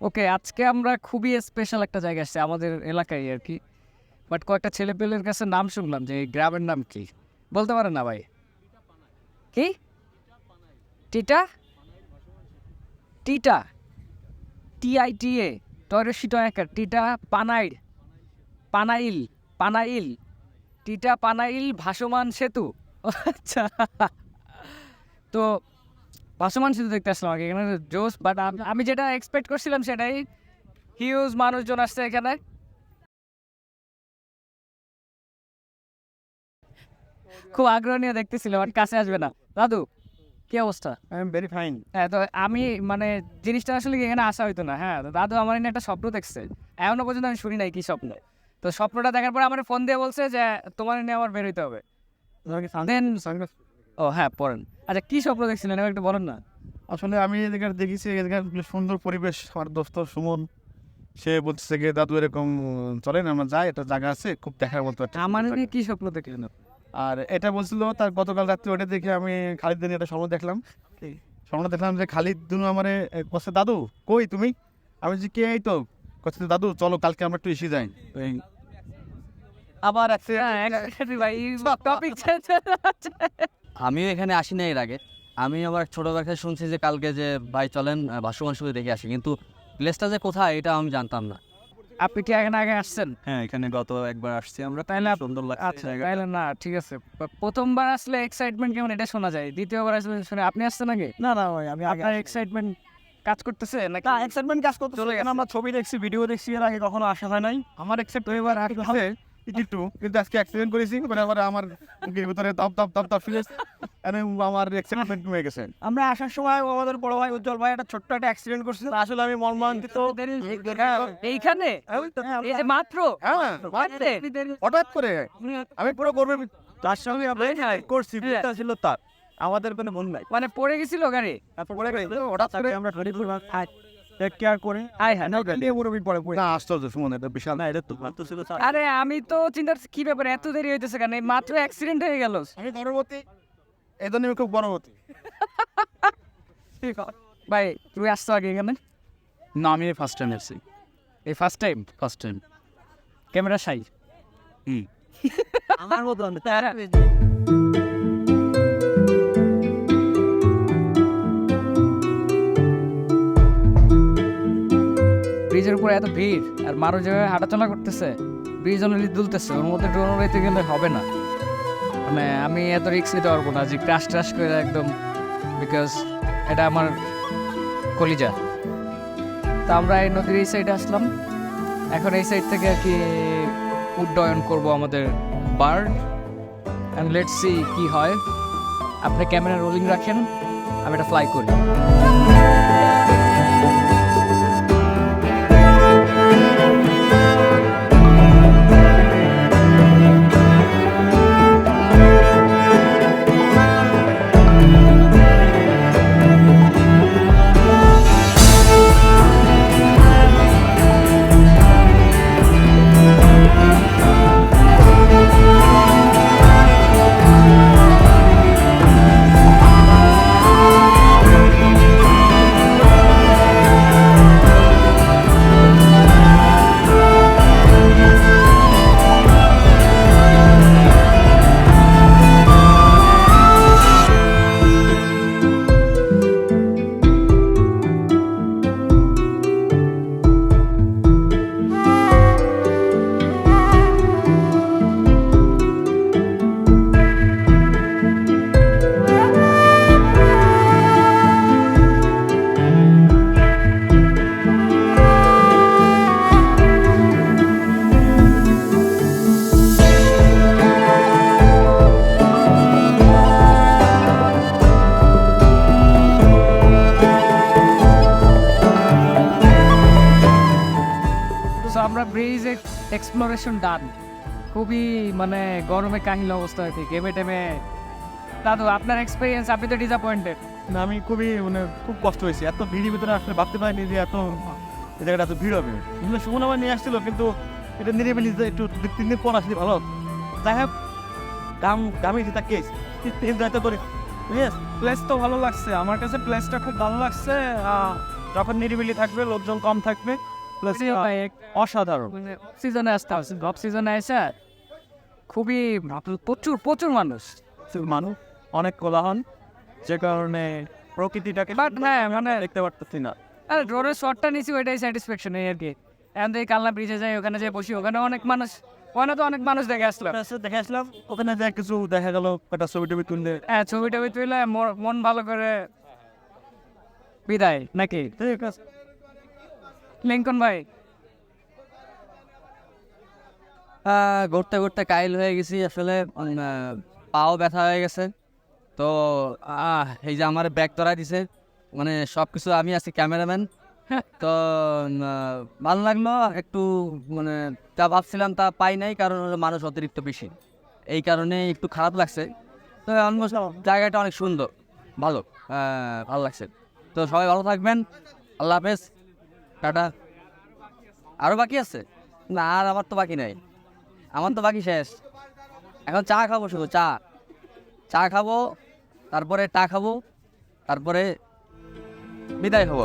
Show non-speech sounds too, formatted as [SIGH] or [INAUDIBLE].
ওকে আজকে আমরা খুবই স্পেশাল একটা জায়গা আসছি আমাদের এলাকায় আর কি। বাট কয়েকটা ছেলেপেলের কাছে নাম শুনলাম যে এই গ্রামের নাম কি? বলতে পারেন না ভাই। কি? টিটা? টিটা। টিআইটিএ টয়রসি টয়াকার টিটা পানাইল। পানাইল পানাইল। টিটা পানাইল ভাসমান সেতু। [LAUGHS] আচ্ছা। তো ভাসমান সেতু দেখতে আসলাম আগে এখানে জোস বাট আমি যেটা এক্সপেক্ট করছিলাম সেটাই। হিউজ মানুষজন আসছে এখানে। খুব আগ্রহ নিয়ে দেখতেছিলাম আর কাছে আসবে না। দাদু কি অবস্থা? আই এম ভেরি ফাইন হ্যাঁ তো আমি মানে জিনিসটা আসলে কি এখানে আসা হইতো না। হ্যাঁ দাদু আমার এনে একটা স্বপ্ন দেখছে। এখনও পর্যন্ত আমি শুনি নাই কি স্বপ্ন। তো স্বপ্নটা দেখার পর আমার ফোন দিয়ে বলছে যে তোমার নিয়ে আমার বের হইতে হবে। দেন ও হ্যাঁ পড়েন। আচ্ছা কী স্বপ্ন দেখছিলেন? একটু বলেন না। আসলে আমি এদিকে দেখেছি এদিকে সুন্দর পরিবেশ। আমার দোস্ত সুমন সে বলছে যে দাদু এরকম চলেন আমরা যাই একটা জায়গা আছে খুব দেখার মতো আমার কি স্বপ্ন দেখলেন? আর এটা বলছিল তার গতকাল রাত্রে ওটা দেখে আমি খালিদ দিন একটা স্বপ্ন দেখলাম। স্বপ্ন দেখলাম যে খালিদ দুনু আমার কচ্ছে দাদু কই তুমি? আমি যে কে এই তো? কচ্ছে দাদু চলো কালকে আমরা একটু এসে যাই। আবার টপিক [LAUGHS] আমিও এখানে আসি না এর আগে। আমি আবার ছোটোবেলা থেকে শুনছি যে কালকে যে ভাই চলেন ভাসমান শুধু দেখে আসি। কিন্তু প্লেসটা যে কোথায় এটা আমি জানতাম না। আপনি কি এখানে আগে আসছেন? হ্যাঁ এখানে গত একবার আসছি। আমরা তাইলে আপ- সুন্দর লাগছে আচ্ছা তাইলে না ঠিক আছে। প্রথমবার আসলে এক্সাইটমেন্ট কেমন এটা শোনা যায়। দ্বিতীয়বার আসলে শুনে আপনি আসছেন নাকি না না ভাই আমি আপনার এক্সাইটমেন্ট কাজ করতেছে নাকি? না এক্সাইটমেন্ট কাজ করতে চলে চলে গেছে। আমরা ছবি দেখছি ভিডিও দেখছি এর আগে কখনো আসা হয় নাই। আমার এক্সেপ্ট হইবার আছে একটু কিন্তু আজকে অ্যাক্সিডেন্ট করেছি মানে আবার আমার ভিতরে আমার এক্সাইটমেন্ট কমে গেছে। আমরা আসার সময় আমাদের বড় ভাই উজ্জ্বল ভাই একটা ছোট্ট একটা অ্যাক্সিডেন্ট করছে আসলে আমি মর্মান্তিত। হ্যাঁ, এইখানে? হ্যাঁ, এই মাত্র? হ্যাঁ হঠাৎ করে? আমি পুরো করবে তার সঙ্গে আমরা করছি ছিল তার। আমাদের কোনো মন নাই। মানে পড়ে গেছিল গাড়ি? তারপর পরে হঠাৎ করে আমরা টেক কেয়ার করে। হাই হ্যাঁ নিয়ে মুরব্বী পরে না আশ্চর্য সুমন এটা বিশাল। না এটা তো তো ছিল আরে আমি তো চিন্তা করছি, কি ব্যাপার এত দেরি হইতেছে কেন? এই মাত্র অ্যাক্সিডেন্ট হয়ে গেল। আমি গর্ভবতী এই জন্য আমি খুব গর্ভবতী। [LAUGHS] ভাই তুই আসছো আগে এখানে? না আমি ফার্স্ট টাইম এসেছি। এই first time first time camera shy hmm. [LAUGHS] আমার মতো ব্রিজের উপরে এত ভিড়, আর মারো যেভাবে হাঁটাচলা করতেছে, ব্রিজ অলরেডি দুলতেছে, ওর মধ্যে ড্রোন উড়াইতে গেলে হবে না। মানে আমি এত রিক্স নিতে পারব না, যে ক্রাশ ট্রাশ করে একদম বিকজ এটা আমার কলিজা। তা আমরা এই নদীর এই সাইডে আসলাম। এখন এই সাইড থেকে আর কি উড্ডয়ন করব আমাদের বার্ড অ্যান্ড লেট সি কি হয়। আপনি ক্যামেরা রোলিং রাখেন, আমি এটা ফ্লাই করি। এক্সপ্লোরেশন ডান খুবই মানে গরমে কাহিল অবস্থা হয়েছে গেমে টেমে। দাদু আপনার এক্সপিরিয়েন্স আপনি তো ডিসঅ্যাপয়েন্টেড না আমি খুবই মানে খুব কষ্ট হয়েছে। এত ভিড়ের ভিতরে আসলে ভাবতে পারিনি যে এত এই জায়গাটা এত ভিড় হবে। এগুলো সুমন আমার নিয়ে আসছিল কিন্তু এটা নিরিবিলি যে একটু দু তিন দিন পর আসলে ভালো। যাই হোক দাম দামি যেটা কেস তিন রাতে করে ইয়েস প্লেস তো ভালো লাগছে। আমার কাছে প্লেসটা খুব ভালো লাগছে। আহ, যখন নিরিবিলি থাকবে লোকজন কম থাকবে। প্লাস অসাধারণ। সিজনে আসতে হবে। অফ সিজনে এসে খুবই প্রচুর প্রচুর মানুষ। মানুষ অনেক কোলাহল যে কারণে প্রকৃতিটাকে বাট হ্যাঁ মানে দেখতে পারতেছি না। আর ড্রোনের শটটা নিছি ওইটাই স্যাটিসফ্যাকশন এই আর কি। এখন কালনা ব্রিজে যাই ওখানে যে বসি ওখানে অনেক মানুষ ওখানে তো অনেক মানুষ দেখে আসলাম। দেখে আসলাম। ওখানে যে কিছু দেখা গেল একটা ছবি টবি তুললে। হ্যাঁ ছবি টবি তুলে মোর- মন ভালো করে বিদায় নাকি? ঠিক আছে। লিঙ্কন ভাই? ঘুরতে ঘুরতে কাইল হয়ে গেছি আসলে পাও ব্যথা হয়ে গেছে। তো আহ, এই যে আমার ব্যাগ ধরা দিছে মানে সব কিছু আমি আছি ক্যামেরাম্যান। [LAUGHS] তো ভালো লাগল একটু মানে যা ভাবছিলাম তা পাই নাই কারণ হলো মানুষ অতিরিক্ত বেশি। এই কারণে একটু খারাপ লাগছে। তো অলমোস্ট জায়গাটা অনেক সুন্দর ভালো ভালো লাগছে। তো সবাই ভালো থাকবেন আল্লাহ হাফেজ। টাটা। আরও বাকি আছে? না, আর আমার তো বাকি নাই। আমার তো বাকি শেষ। এখন চা খাব শুধু, চা। চা খাব, তারপরে টা খাব, তারপরে বিদায় হব